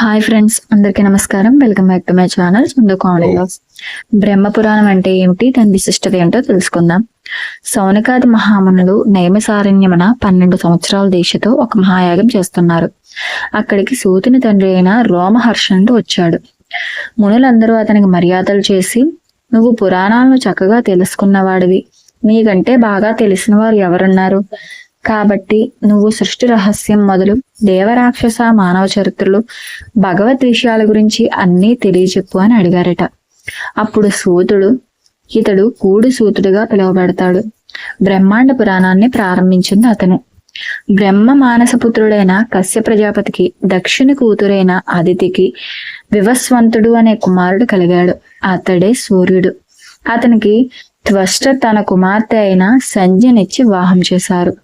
Hi friends అందరికీ నమస్కారం. Welcome back to my channel ముందు కామెడీ బ్రహ్మ పురాణం అంటే ఏమిటి? దాని విశిష్టత ఏంటో తెలుసుకుందాం. సౌనకాది మహామునులు నయమసారణ్యమున పన్నెండు సంవత్సరాల దీక్షతో ఒక మహాయాగం చేస్తున్నారు. అక్కడికి సూతుని తండ్రి అయిన రోమహర్షణుడు వచ్చాడు. మునులందరూ అతనికి మర్యాదలు చేసి నువ్వు పురాణాలను చక్కగా తెలుసుకున్నవాడివి. నీకంటే బాగా తెలిసిన వారు ఎవరున్నారు? కాబట్టి నువ్వు సృష్టి రహస్యం మొదలు దేవరాక్షస మానవ చరిత్రలు భగవద్ విషయాల గురించి అన్నీ తెలియచెప్పు అని అడిగారట. అప్పుడు సూతుడు ఇతడు కూడి సూతుడుగా పిలువబడతాడు. బ్రహ్మాండ పురాణాన్ని ప్రారంభించింది అతను. బ్రహ్మ మానసపుత్రుడైన కశ్య ప్రజాపతికి దక్షిణ కూతురైన అదితికి వివస్వంతుడు అనే కుమారుడు కలిగాడు. అతడే సూర్యుడు. అతనికి త్వష్ట తన కుమార్తె అయిన సంధ్యనిచ్చి వివాహం చేశారు.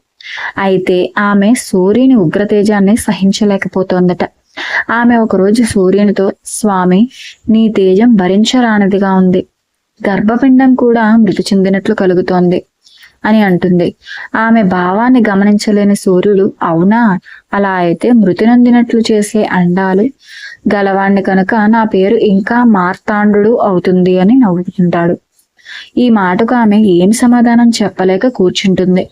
అయితే ఆమె సూర్యుని ఉగ్రతేజాన్ని సహించలేకపోతోందట. ఆమె ఒకరోజు సూర్యునితో స్వామి నీ తేజం భరించరానిదిగా ఉంది. గర్భపిండం కూడా మృతి చెందినట్లు కలుగుతోంది అని అంటుంది. ఆమె భావాన్ని గమనించలేని సూర్యుడు అవునా? అలా అయితే మృతి నొందినట్లు చేసే అండాలు గలవాణ్ణి కనుక నా పేరు ఇంకా మార్తాండు అవుతుంది అని నవ్వుతుంటాడు ఈ మాటకు ఆమె ఏం సమాధానం చెప్పలేక కూర్చుంటుంది.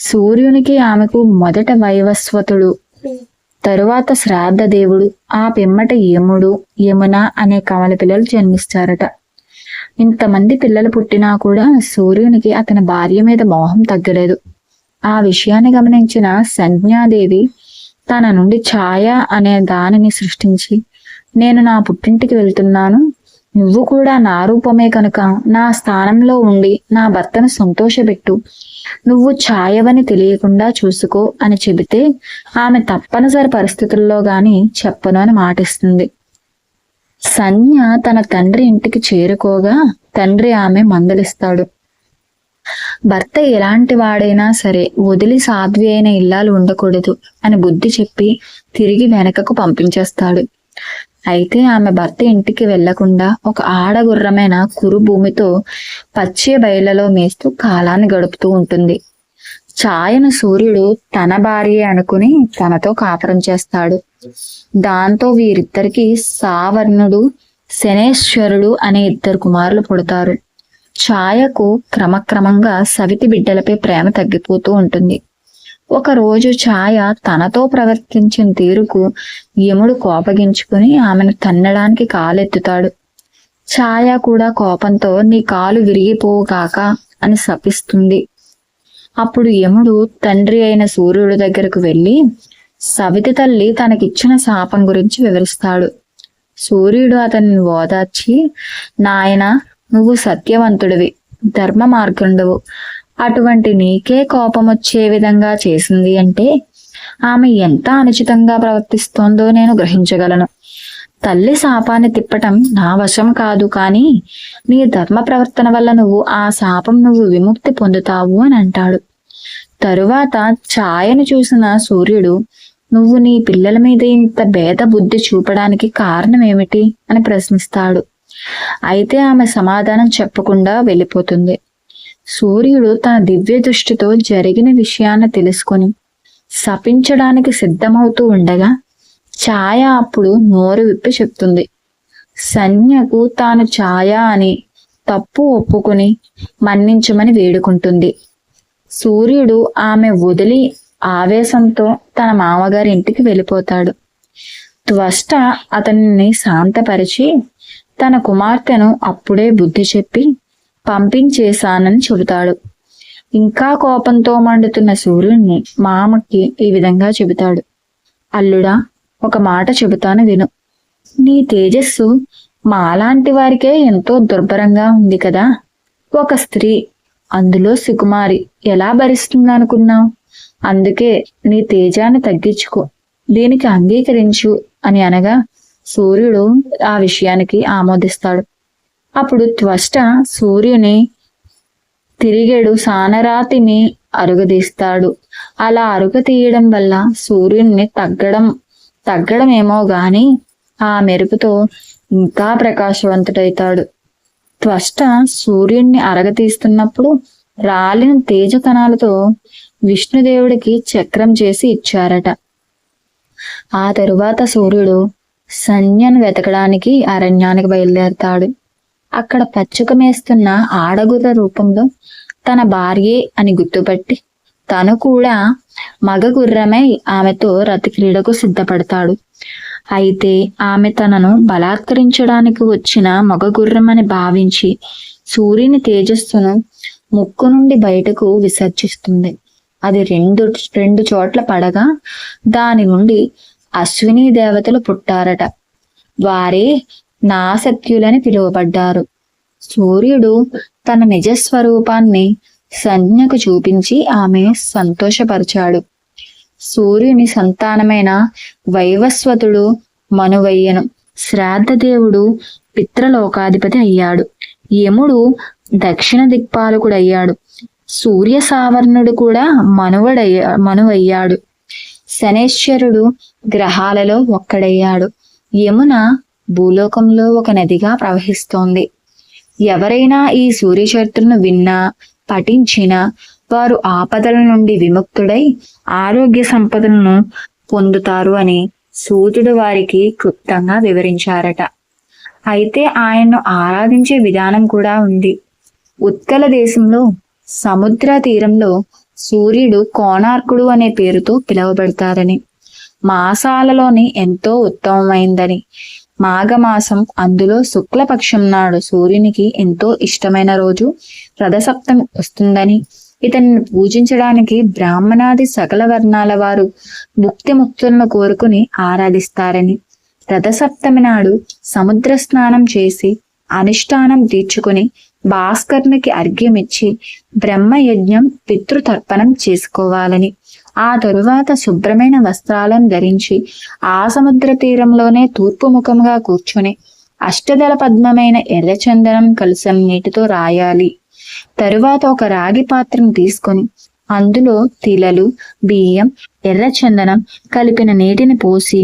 సూర్యునికి ఆమెకు మొదట వైవస్వతుడు తరువాత శ్రాద్ధ దేవుడు ఆ పిమ్మట యముడు యమున అనే కమల పిల్లలు జన్మిస్తారట. ఇంతమంది పిల్లలు పుట్టినా కూడా సూర్యునికి అతని భార్య మీద మోహం తగ్గలేదు. ఆ విషయాన్ని గమనించిన సంజ్ఞాదేవి తన నుండి ఛాయ అనే దానిని సృష్టించి నేను నా పుట్టింటికి వెళ్తున్నాను నువ్వు కూడా నా రూపమే కనుక నా స్థానంలో ఉండి నా భర్తను సంతోషపెట్టు. నువ్వు ఛాయవని తెలియకుండా చూసుకో అని చెబితే ఆమె తప్పనిసరి పరిస్థితుల్లో గాని చెప్పను అని మాటిస్తుంది. సంజ్ఞ తన తండ్రి ఇంటికి చేరుకోగా తండ్రి ఆమె మందలిస్తాడు. భర్త ఎలాంటి వాడైనా సరే వదిలి సాధ్వి అయిన ఇల్లాలు ఉండకూడదు అని బుద్ధి చెప్పి తిరిగి వెనకకు పంపించేస్తాడు. అయితే ఆమె భర్త ఇంటికి వెళ్ళకుండా ఒక ఆడగుర్రమైన కురు భూమితో పచ్చే బయలలో మేస్తూ కాలాన్ని గడుపుతూ ఉంటుంది. ఛాయను సూర్యుడు తన భార్య అనుకుని తనతో కాపురం చేస్తాడు. దాంతో వీరిద్దరికి సావర్ణుడు శనేశ్వరుడు అనే ఇద్దరు కుమారులు పుడతారు. ఛాయకు క్రమక్రమంగా సవితి బిడ్డలపై ప్రేమ తగ్గిపోతూ ఉంటుంది. ఒక రోజు ఛాయ తనతో ప్రవర్తించిన తీరుకు యముడు కోపగించుకుని ఆమెను తన్నడానికి కాలెత్తుతాడు. ఛాయ కూడా కోపంతో నీ కాలు విరిగిపోగాక అని శపిస్తుంది. అప్పుడు యముడు తండ్రి అయిన సూర్యుడి దగ్గరకు వెళ్ళి సవితి తల్లి తనకిచ్చిన శాపం గురించి వివరిస్తాడు. సూర్యుడు అతన్ని ఓదార్చి నాయన నువ్వు సత్యవంతుడివి ధర్మ మార్గండవు అటువంటి నీకే కోపం వచ్చే విధంగా చేసింది అంటే ఆమె ఎంత అనుచితంగా ప్రవర్తిస్తోందో నేను గ్రహించగలను. తల్లి శాపాన్ని తిప్పటం నా వశం కాదు కానీ నీ ధర్మ ప్రవర్తన వల్ల నువ్వు ఆ శాపం నువ్వు విముక్తి పొందుతావు అని అంటాడు. తరువాత ఛాయను చూసిన సూర్యుడు నువ్వు నీ పిల్లల మీద ఇంత భేద బుద్ధి చూపడానికి కారణం ఏమిటి అని ప్రశ్నిస్తాడు. అయితే ఆమె సమాధానం చెప్పకుండా వెళ్ళిపోతుంది. సూర్యుడు తన దివ్య దృష్టితో జరిగిన విషయాన్ని తెలుసుకొని శపించడానికి సిద్ధమవుతూ ఉండగా ఛాయ అప్పుడు నోరు విప్పి చెప్తుంది. సంజ్ఞకు తాను ఛాయ అని తప్పు ఒప్పుకొని మన్నించమని వేడుకుంటుంది. సూర్యుడు ఆమె వదిలి ఆవేశంతో తన మామగారి ఇంటికి వెళ్ళిపోతాడు. త్వష్ట అతన్ని శాంతపరిచి తన కుమార్తెను అప్పుడే బుద్ధి చెప్పి పంపించేశానని చెబుతాడు. ఇంకా కోపంతో మండుతున్న సూర్యుడిని మామకి ఈ విధంగా చెబుతాడు. అల్లుడా ఒక మాట చెబుతాను విను. నీ తేజస్సు మాలాంటి వారికే ఎంతో దుర్భరంగా ఉంది కదా. ఒక స్త్రీ అందులో సుకుమారి ఎలా భరిస్తుందనుకున్నావు? అందుకే నీ తేజాన్ని తగ్గించుకో దీనికి అంగీకరించు అని అనగా సూర్యుడు ఆ విషయానికి ఆమోదిస్తాడు. అప్పుడు త్వష్ట సూర్యుని తిరిగేడు సానరాతిని అరుగదీస్తాడు. అలా అరుగ తీయడం వల్ల సూర్యుని తగ్గడం తగ్గడం ఏమో గాని ఆ మెరుపుతో ఇంకా ప్రకాశవంతుడైతాడు. త్వష్ట సూర్యుణ్ణి అరగతీస్తున్నప్పుడు రాలిన తేజ కణాలతో విష్ణుదేవుడికి చక్రం చేసి ఇచ్చారట. ఆ తరువాత సూర్యుడు సంజ్ఞను వెతకడానికి అరణ్యానికి బయలుదేరతాడు. అక్కడ పచ్చుక మేస్తున్న ఆడగుర్ర రూపంలో తన భార్యే అని గుర్తుపట్టి తను కూడా మగ గుర్రమై ఆమెతో రతిక్రీడకు సిద్ధపడతాడు. అయితే ఆమె తనను బలాత్కరించడానికి వచ్చిన మగ గుర్రమని భావించి సూర్యుని తేజస్సును ముక్కు నుండి బయటకు విసర్జిస్తుంది. అది రెండు రెండు చోట్ల పడగా దాని నుండి అశ్విని దేవతలు పుట్టారట. వారే నాసత్యులని పిలువబడ్డారు. సూర్యుడు తన నిజస్వరూపాన్ని సంజ్ఞకు చూపించి ఆమె సంతోషపరిచాడు. సూర్యుని సంతానమైన వైవస్వతుడు మనువయ్యను. శ్రాద్ధదేవుడు పిత్రలోకాధిపతి అయ్యాడు. యముడు దక్షిణ దిక్పాలకుడయ్యాడు. సూర్య సావర్ణుడు కూడా మనువడయ్యా మనువయ్యాడు. శనేశ్వరుడు గ్రహాలలో ఒక్కడయ్యాడు. యమున భూలోకంలో ఒక నదిగా ప్రవహిస్తోంది. ఎవరైనా ఈ సూర్య చరిత్రను విన్నా పఠించినా వారు ఆపదల నుండి విముక్తుడై ఆరోగ్య సంపదలను పొందుతారు అని సూర్యుడు వారికి క్లుప్తంగా వివరించారట. అయితే ఆయన్ను ఆరాధించే విధానం కూడా ఉంది. ఉత్కల దేశంలో సముద్ర తీరంలో సూర్యుడు కోణార్కుడు అనే పేరుతో పిలువబడతారని మాసాలలోని ఎంతో ఉత్తమమైందని మాఘమాసం అందులో శుక్లపక్షం నాడు సూర్యునికి ఎంతో ఇష్టమైన రోజు. రథసప్తమి వస్తుందని ఇతన్ని పూజించడానికి బ్రాహ్మణాది సకల వర్ణాల వారు ముక్తి ముక్తులను కోరుకుని ఆరాధిస్తారని. రథసప్తమి నాడు సముద్ర స్నానం చేసి అనుష్ఠానం తీర్చుకుని భాస్కర్నికి అర్ఘ్యమిచ్చి బ్రహ్మయజ్ఞం పితృతర్పణం చేసుకోవాలని. ఆ తరువాత శుభ్రమైన వస్త్రాలను ధరించి ఆ సముద్ర తీరంలోనే తూర్పు ముఖంగా కూర్చుని అష్టదళ పద్మమైన ఎర్రచందనం కలుసం నీటితో రాయాలి. తరువాత ఒక రాగి పాత్రను తీసుకొని అందులో తిలలు బియ్యం ఎర్రచందనం కలిపిన నీటిని పోసి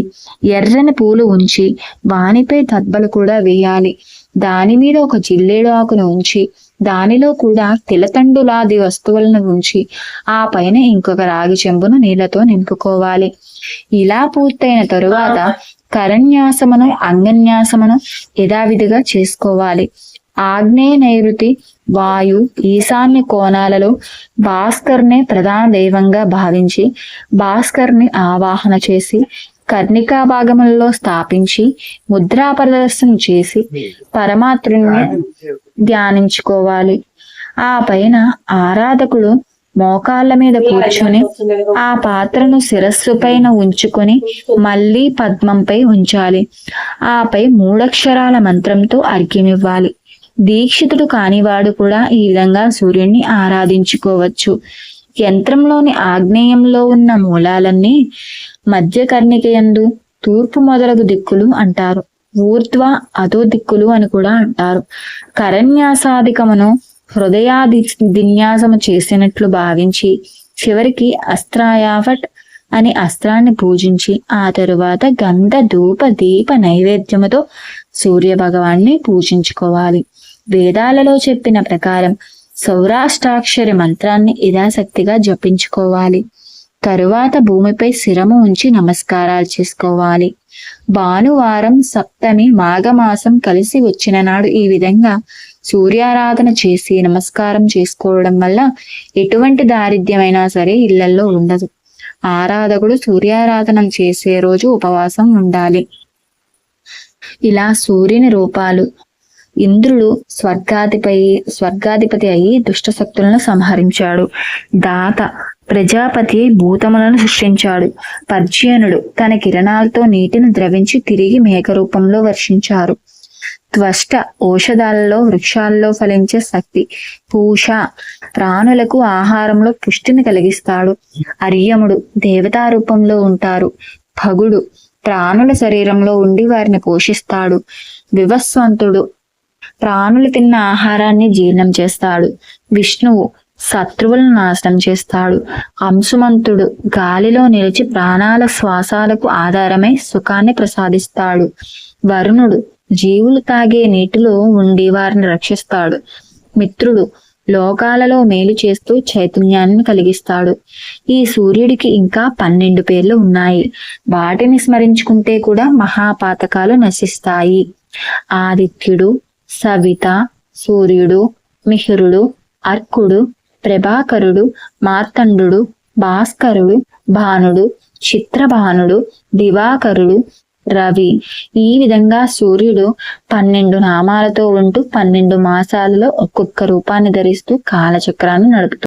ఎర్రని పూలు ఉంచి వానిపై దబ్బలు కూడా వేయాలి. దాని మీద ఒక జిల్లేడు ఆకును ఉంచి దానిలో కూడా తిలతండులాది వస్తువులను ఉంచి ఆ పైన ఇంకొక రాగి చెంబును నీళ్ళతో నింపుకోవాలి. ఇలా పూర్తయిన తరువాత కరన్యాసమును అంగన్యాసమును యథావిధిగా చేసుకోవాలి. ఆగ్నేయ నైరుతి వాయు ఈశాన్య కోణాలలో భాస్కర్నే ప్రధాన దైవంగా భావించి భాస్కర్ని ఆవాహన చేసి కర్ణికా భాగములలో స్థాపించి ముద్రా ప్రదర్శన చేసి పరమాత్రుని ధ్యానించుకోవాలి. ఆ పైన ఆరాధకుడు మోకాళ్ళ మీద కూర్చుని ఆ పాత్రను శిరస్సు పైన ఉంచుకొని మళ్ళీ పద్మంపై ఉంచాలి. ఆపై మూడక్షరాల మంత్రంతో అర్ఘ్యమివ్వాలి. దీక్షితుడు కానివాడు కూడా ఈ విధంగా సూర్యుడిని ఆరాధించుకోవచ్చు. యంత్రంలోని ఆగ్నేయంలో ఉన్న మూలాలన్నీ మధ్య కర్ణికయందు తూర్పు మొదలగు దిక్కులు అంటారు. ఊర్ధ్వ అధోదిక్కులు అని కూడా అంటారు. కరన్యాసాధికమును హృదయాది విన్యాసము చేసినట్లు భావించి చివరికి అస్త్రాయాఫట్ అని అస్త్రాన్ని పూజించి ఆ తరువాత గంధ ధూప దీప నైవేద్యముతో సూర్య భగవాన్ని పూజించుకోవాలి. వేదాలలో చెప్పిన ప్రకారం సౌరాష్టాక్షరి మంత్రాన్ని యథాశక్తిగా జపించుకోవాలి. తరువాత భూమిపై శిరము ఉంచి నమస్కారాలు చేసుకోవాలి. భానువారం సప్తమి మాఘమాసం కలిసి వచ్చిన నాడు ఈ విధంగా సూర్యారాధన చేసి నమస్కారం చేసుకోవడం వల్ల ఎటువంటి దారిద్ర్యమైనా సరే ఇళ్ళలో ఉండదు. ఆరాధకుడు సూర్యారాధన చేసే రోజు ఉపవాసం ఉండాలి. ఇలా సూర్యుని రూపాలు ఇంద్రుడు స్వర్గాధిపై స్వర్గాధిపతి అయి దుష్ట శక్తులను సంహరించాడు. దాత ప్రజాపతి భూతములను సృష్టించాడు. పర్జ్యనుడు తన కిరణాలతో నీటిని ద్రవించి తిరిగి మేఘరూపంలో వర్షించారు. త్వష్ట ఔషధాలలో వృక్షాల్లో ఫలించే శక్తి పూష ప్రాణులకు ఆహారంలో పుష్టిని కలిగిస్తాడు. అర్యముడు దేవతా రూపంలో ఉంటారు. భగుడు ప్రాణుల శరీరంలో ఉండి వారిని పోషిస్తాడు. వివస్వంతుడు ప్రాణులు తిన్న ఆహారాన్ని జీర్ణం చేస్తాడు. విష్ణువు శత్రువులను నాశనం చేస్తాడు. అంశుమంతుడు గాలిలో నిలిచి ప్రాణాల శ్వాసాలకు ఆధారమై సుఖాన్ని ప్రసాదిస్తాడు. వరుణుడు జీవులు తాగే నీటిలో ఉండి వారిని రక్షిస్తాడు. మిత్రుడు లోకాలలో మేలు చేస్తూ చైతన్యాన్ని కలిగిస్తాడు. ఈ సూర్యుడికి ఇంకా పన్నెండు పేర్లు ఉన్నాయి. వాటిని స్మరించుకుంటే కూడా మహాపాతకాలు నశిస్తాయి. ఆదిత్యుడు సవిత సూర్యుడు మిహిరుడు అర్కుడు ప్రభాకరుడు మార్తండు భాస్కరుడు భానుడు చిత్రభానుడు దివాకరుడు రవి. ఈ విధంగా సూర్యుడు పన్నెండు నామాలతో ఉంటూ పన్నెండు మాసాలలో ఒక్కొక్క రూపాన్ని ధరిస్తూ కాలచక్రాన్ని నడుపుతాడు